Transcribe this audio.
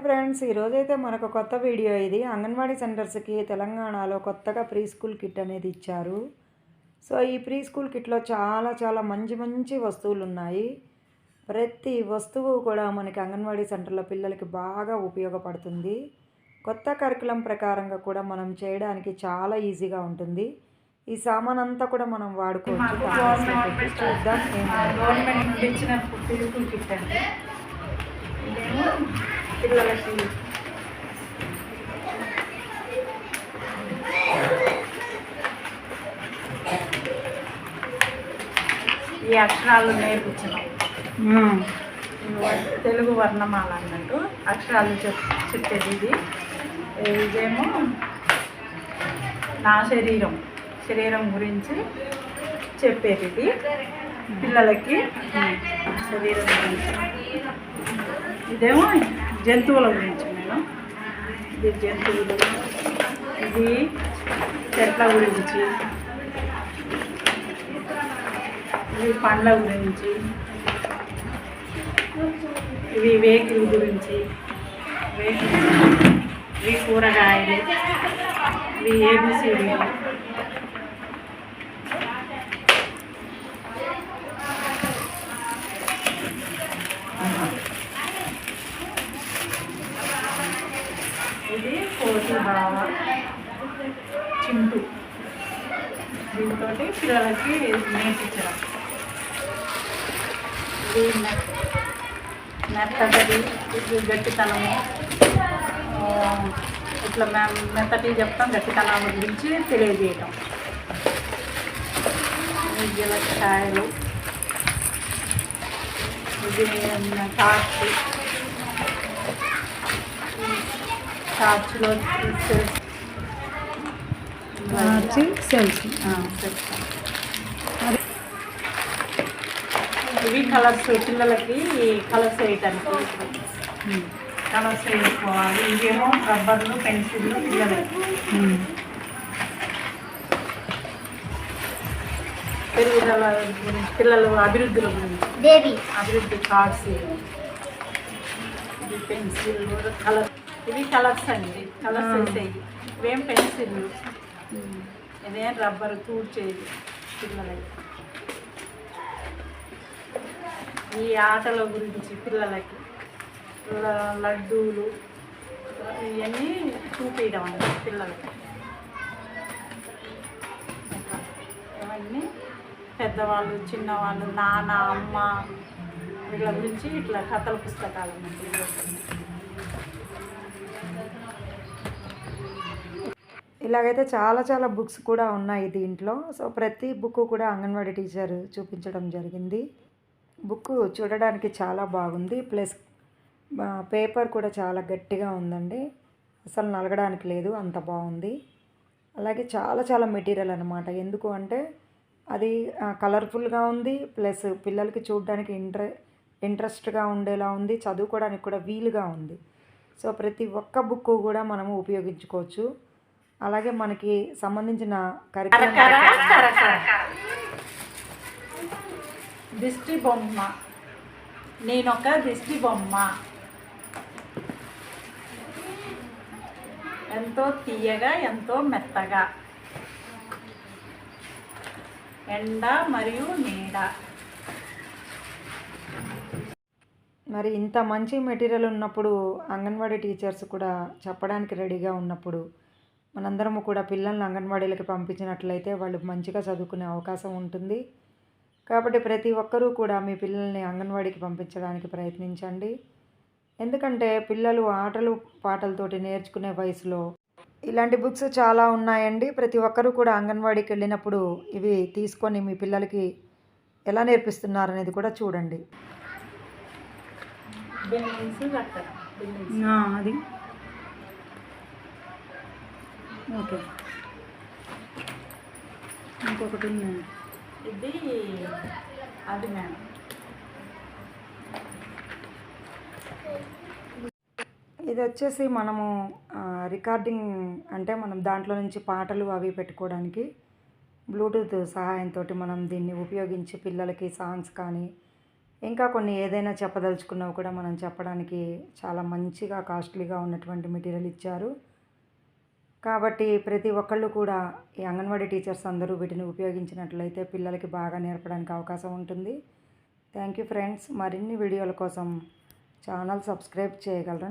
Hi friends ఈరోజైతే మనకు కొత్త వీడియో ఇది. అంగన్వాడీ సెంటర్స్కి తెలంగాణలో కొత్తగా ప్రీ స్కూల్ కిట్ అనేది ఇచ్చారు. సో ఈ ప్రీ స్కూల్ కిట్లో చాలా చాలా మంచి మంచి వస్తువులు ఉన్నాయి ప్రతి వస్తువు కూడా మనకి అంగన్వాడీ సెంటర్లో పిల్లలకి బాగా ఉపయోగపడుతుంది. కొత్త కరికులం ప్రకారంగా కూడా మనం చేయడానికి చాలా ఈజీగా ఉంటుంది. ఈ సామాన్ అంతా కూడా మనం వాడుకోవచ్చు. చూద్దాం ఏమో గవర్నమెంట్ నుండి ఇచ్చిన పిలుపులు కిట్ అండి ఇదేమో పిల్లలకి. ఈ అక్షరాలు నేర్పించినాం తెలుగు వర్ణమాల అన్నట్టు అక్షరాలు చెప్ చెప్పేది ఇది. ఇదేమో నా శరీరం. శరీరం గురించి చెప్పేది ఇది. పిల్లలకి. శరీరం గురించి. ఇదేమో జంతువుల గురించి మేడం. ఇది జంతువులు. ఇది చెట్ల గురించి. ఇవి పండ్ల గురించి. ఇవి వేకిల గురించి. ఇవి కూరగాయలు. ఇవి ఏబిసిడీలు ఇది కోటి బావ చింటూ. దీంతో పిల్లలకి నేర్పించడం ఇది మెత్తటి గట్టితనము. ఇట్లా మేము మెత్తటి చెప్తాం గట్టితనం గురించి తెలియజేయటం. ఇది టాక్స్ టార్చ్ టార్చ్లో సెల్స్ ఇవి కలర్స్ పిల్లలకి కలర్స్ వేయటానికి కలర్స్ వేసుకోవాలి. ఇవేమో రబ్బర్లు పెన్సిళ్ళు పిల్లలకి. పెరుగుదల గురించి పిల్లల అభివృద్ధుల గురించి దేవి. అభివృద్ధి కార్డ్స్ ఇవి. పెన్సిల్ కలర్ ఇవి కలర్స్ అండి. కలర్స్ వేసేవి ఇవేం పెన్సిల్ ఇదేం రబ్బర్ తూడ్చేది పిల్లలకి ఈ ఆటల గురించి పిల్లలకి. లడ్డూలు ఇవన్నీ చూపించడం అండి పిల్లలకి. ఇవన్నీ పెద్దవాళ్ళు చిన్నవాళ్ళు నాన్న అమ్మ వీళ్ళ గురించి ఇట్లా కథల పుస్తకాలు ఇలాగైతే చాలా చాలా బుక్స్ కూడా ఉన్నాయి దీంట్లో. సో ప్రతి బుక్ కూడా అంగన్వాడీ టీచర్ చూపించడం జరిగింది. బుక్ చూడడానికి చాలా బాగుంది. ప్లస్ పేపర్ కూడా చాలా గట్టిగా ఉందండి. అసలు నలగడానికి లేదు అంత బాగుంది. అలాగే చాలా చాలా మెటీరియల్ అనమాట ఎందుకు అంటే అది కలర్ఫుల్గా ఉంది. ప్లస్ పిల్లలకి చూడడానికి ఇంట్రె ఇంట్రెస్ట్గా ఉండేలా ఉంది. చదువుకోవడానికి కూడా వీలుగా ఉంది. సో ప్రతి ఒక్క బుక్ కూడా మనము ఉపయోగించుకోవచ్చు. అలాగే మనకి సంబంధించిన దిష్టి బొమ్మ. నేనొక దిష్టి బొమ్మ. ఎంతో తీయగా ఎంతో మెత్తగా. ఎండ మరియు నీడ. మరి ఇంత మంచి మెటీరియల్ ఉన్నప్పుడు అంగన్వాడీ టీచర్స్ కూడా చెప్పడానికి రెడీగా ఉన్నప్పుడు మనందరము కూడా పిల్లల్ని అంగన్వాడీలకి పంపించినట్లయితే వాళ్ళు మంచిగా చదువుకునే అవకాశం ఉంటుంది. కాబట్టి ప్రతి ఒక్కరూ కూడా మీ పిల్లల్ని అంగన్వాడీకి పంపించడానికి ప్రయత్నించండి. ఎందుకంటే పిల్లలు ఆటలు పాటలతోటి నేర్చుకునే వయసులో ఇలాంటి బుక్స్ చాలా ఉన్నాయండి. ప్రతి ఒక్కరూ కూడా అంగన్వాడీకి వెళ్ళినప్పుడు ఇవి తీసుకొని మీ పిల్లలకి ఎలా నేర్పిస్తున్నారు అనేది కూడా చూడండి. అది. ఓకే. ఇంకొకటి ఉంది. ఇది అది మేడం. ఇది వచ్చేసి మనము రికార్డింగ్ అంటే మనం దాంట్లో నుంచి పాటలు అవి పెట్టుకోవడానికి బ్లూటూత్ సహాయంతో మనం దీన్ని ఉపయోగించి పిల్లలకి సాంగ్స్ కానీ ఇంకా కొన్ని ఏదైనా చెప్పదలుచుకున్నవి కూడా మనం చెప్పడానికి చాలా మంచిగా కాస్ట్లీగా ఉన్నటువంటి మెటీరియల్ ఇచ్చారు. కాబట్టి ప్రతి ఒక్కళ్ళు కూడా ఈ అంగన్వాడీ టీచర్స్ అందరూ వీటిని ఉపయోగించినట్లయితే పిల్లలకి బాగా నేర్పడానికి అవకాశం ఉంటుంది. థ్యాంక్ యూ ఫ్రెండ్స్ మరిన్ని వీడియోల కోసం ఛానల్ సబ్స్క్రైబ్ చేయగలరు?